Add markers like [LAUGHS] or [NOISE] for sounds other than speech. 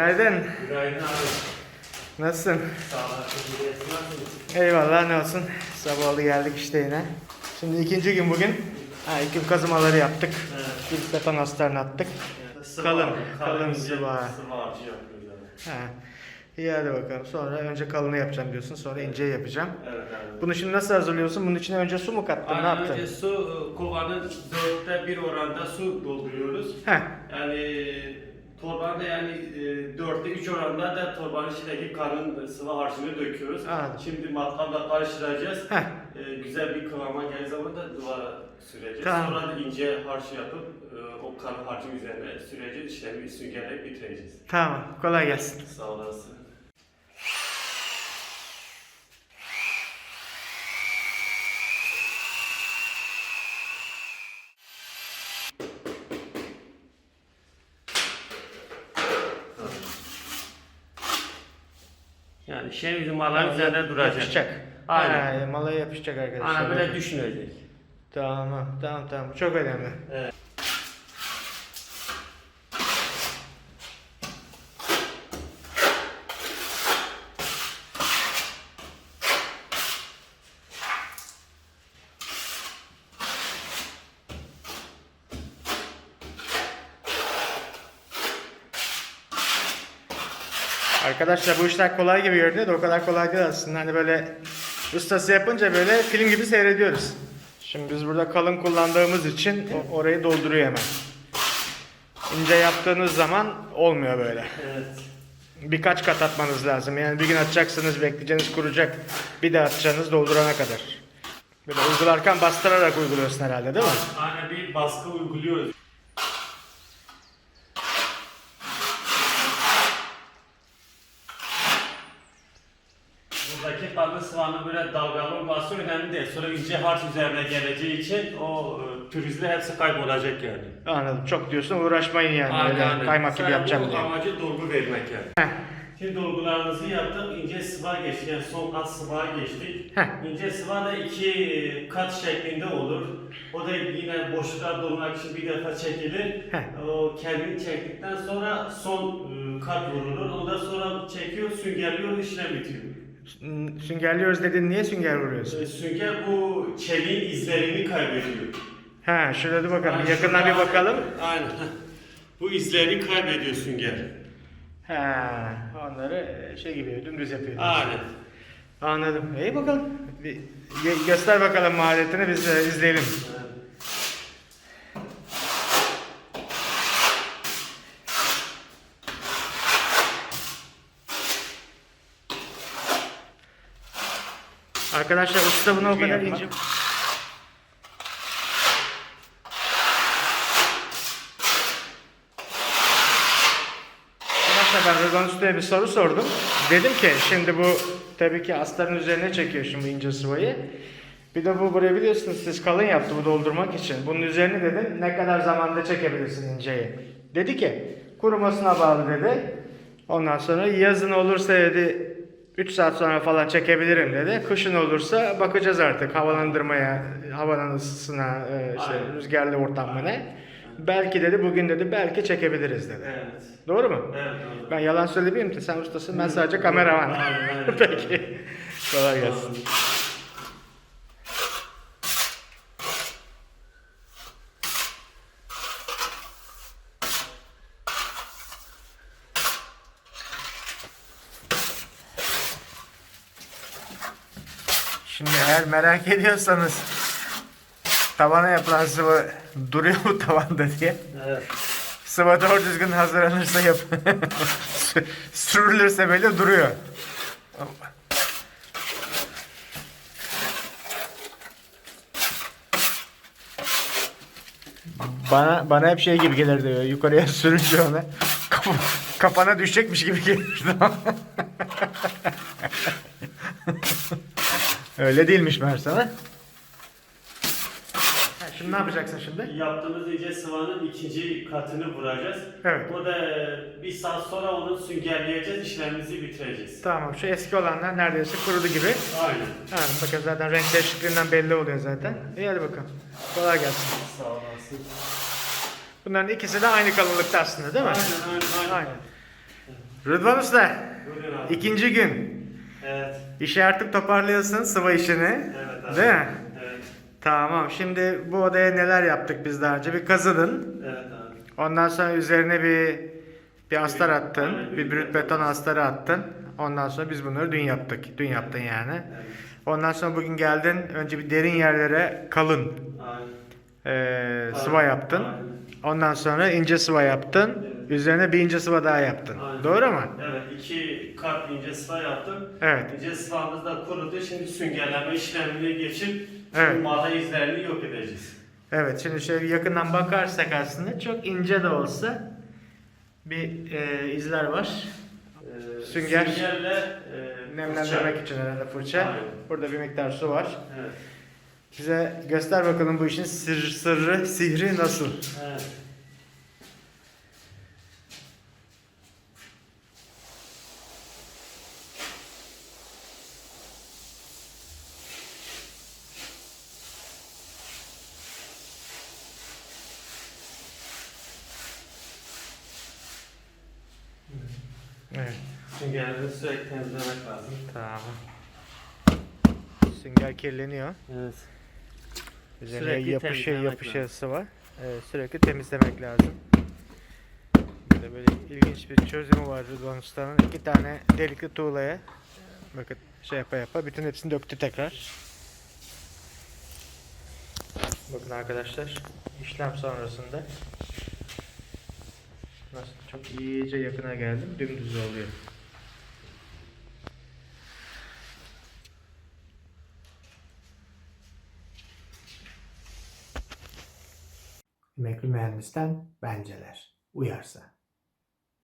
Günaydın. Günaydın abi. Nasılsın? Sağ. Nasılsınız? Eyvallah ne olsun. Sabah oldu geldik işte yine. Şimdi ikinci gün bugün. Ha, ilk gün kazımaları yaptık. Evet. İlk beton astarını attık. Sıvı Kalın, kalın abi. Ha. İyi hadi bakalım. Sonra önce kalını yapacağım diyorsun. Sonra inceyi yapacağım. Evet abi. Bunu şimdi nasıl hazırlıyorsun? Bunun içine önce su mu kattın? ne Aynen yaptın? önce su e, kovanın dörtte bir oranda su dolduruyoruz. Heh. Yani torbanın yani e, dörtte üç oranda da torbanın içindeki kanın sıvı harcını döküyoruz. Anladım. Şimdi matkapla karıştıracağız. Heh. E, güzel bir kıvama geldiği zaman da duvara süreceğiz. Tamam. Sonra da ince harç yapıp e, o kan harcın üzerine süreceğiz. İşlemi süngerle bitireceğiz. Tamam. Kolay gelsin. Sağ olasın. Yani bizim malların üzerinde duracak. Yapışacak. Aynen. Ha, malaya yapışacak arkadaşlar. Aynen böyle düşünecek. Tamam. Tamam tamam. Çok önemli. Evet. Arkadaşlar bu işler kolay gibi görünüyor da o kadar kolay değil aslında. Hani böyle ustası yapınca böyle film gibi seyrediyoruz. Şimdi biz burada kalın kullandığımız için orayı dolduruyor hemen. İnce yaptığınız zaman olmuyor böyle. Evet. Birkaç kat atmanız lazım. Yani bir gün atacaksınız, bekleyeceğiniz kuracak. Bir de atacaksınız doldurana kadar. Böyle uygularken bastırarak uyguluyorsun herhalde değil mi? Aynen bir baskı uyguluyoruz. Kanlı sıvanın böyle dalgalı olması önemli değil. Sonra ince harç üzerine geleceği için o e, pürüzlü hepsi kaybolacak yani. Anladım. Çok diyorsun uğraşmayın yani. Öyle kaymak gibi Sadece yapacağım bu diye. amacı dolgu vermek yani. Heh. Şimdi dolgularımızı yaptık. İnce sıva geçtik. Yani son kat sıvaya geçtik. Heh. İnce sıva da iki e, kat şeklinde olur. O da yine boşluklar dolmak için bir defa çekilir. Heh. O kendini çektikten sonra son e, kat vurulur. Ondan sonra çekiyor, süngerliyor, işlem bitiyor. Süngerliyoruz dedin. Niye sünger vuruyorsun? E, Sünger bu çeliğin izlerini kaybediyor. Ha şöyle dur bakalım. Yani yakından bir şurada- bakalım. Aynen. Bu izlerini kaybediyor sünger. Ha, onları şey gibi dümdüz yapıyor. Aynen. Anladım. İyi bakalım. Bir gö- göster bakalım maharetini biz izleyelim. Arkadaşlar usta bunu o İnce kadar yapmak. ince. Arkadaşlar ben Rıdvan Usta'ya bir soru sordum. Dedim ki şimdi bu tabii ki astarın üzerine çekiyor şimdi ince sıvayı. Bir de bu buraya biliyorsunuz siz kalın yaptı bu doldurmak için. Bunun üzerine dedim ne kadar zamanda çekebilirsin inceyi. Dedi ki kurumasına bağlı dedi. Ondan sonra yazın olursa dedi 3 saat sonra falan çekebilirim dedi. Kışın olursa bakacağız artık havalandırmaya, havanın ısısına, e, işte Aynen. rüzgarlı ortam mı ne. Belki dedi bugün dedi belki çekebiliriz dedi. Evet. Doğru mu? Evet, doğru. Ben yalan söylemeyeyim ki sen ustasın ben sadece kameraman. Aynen, aynen. [LAUGHS] Peki. Kolay gelsin. Şimdi eğer merak ediyorsanız tavana yapılan sıvı duruyor mu tavanda diye. Evet. Sıva doğru düzgün hazırlanırsa yap. Sü- [LAUGHS] Sürülürse böyle duruyor. Bana bana hep şey gibi gelir diyor. Yukarıya sürünce ona kaf- kafana düşecekmiş gibi gelir. [LAUGHS] Öyle değilmiş meğersem ha. Ha, Şimdi ne yapacaksın şimdi? Yaptığımız ince sıvanın ikinci katını vuracağız. Evet. O da bir saat sonra onu süngerleyeceğiz, işlemimizi bitireceğiz. Tamam şu eski olanlar neredeyse kurudu gibi. Aynen. Ha, bakın zaten renk değişikliğinden belli oluyor zaten. İyi hadi bakalım. Kolay gelsin. Sağ olasın. Bunların ikisi de aynı kalınlıkta aslında değil mi? Aynen, aynen, aynen. Aynen. Rıdvan Usta, Buyurun abi. ikinci gün. Evet. İşi artık toparlıyorsun sıva işini. Evet abi. Değil mi? Evet. Tamam. Şimdi bu odaya neler yaptık biz daha önce? Bir kazıdın. Evet abi. Ondan sonra üzerine bir bir astar attın. Aynen, Bir brüt beton. astarı attın. Ondan sonra biz bunları dün yaptık. Dün yaptın yani. Evet. Ondan sonra bugün geldin. Önce bir derin yerlere kalın eee, sıva yaptın. Ondan sonra ince sıva yaptın. Evet. Üzerine bir ince sıva daha yaptın. Doğru mu? Evet, iki kat ince sıva yaptım. Evet. İnce sıvamız da kurudu. Şimdi süngerleme işlemini geçip Evet. mada izlerini yok edeceğiz. Evet. Şimdi şöyle yakından bakarsak aslında çok ince de olsa bir eee, izler var. Ee, Sünger. Süngerle e, Nemlendirmek fırça. için herhalde fırça. Aynen. Burada bir miktar su var. Evet. Bize göster bakalım bu işin sır, sırrı, sihri nasıl? Evet. Evet. Süngerleri sürekli temizlemek lazım. Tamam. Sünger kirleniyor. Evet. Üzerine Sürekli yapışır temizlemek yapışır lazım. sıva. Evet, sürekli temizlemek lazım. Burada böyle ilginç bir çözümü var Rıdvan Usta'nın. İki tane delikli tuğlaya bakın şey yapa yapa bütün hepsini döktü tekrar. Bakın arkadaşlar işlem sonrasında nasıl çok iyice yakına geldim dümdüz oluyor. Emekli mühendisten benceler. Uyarsa.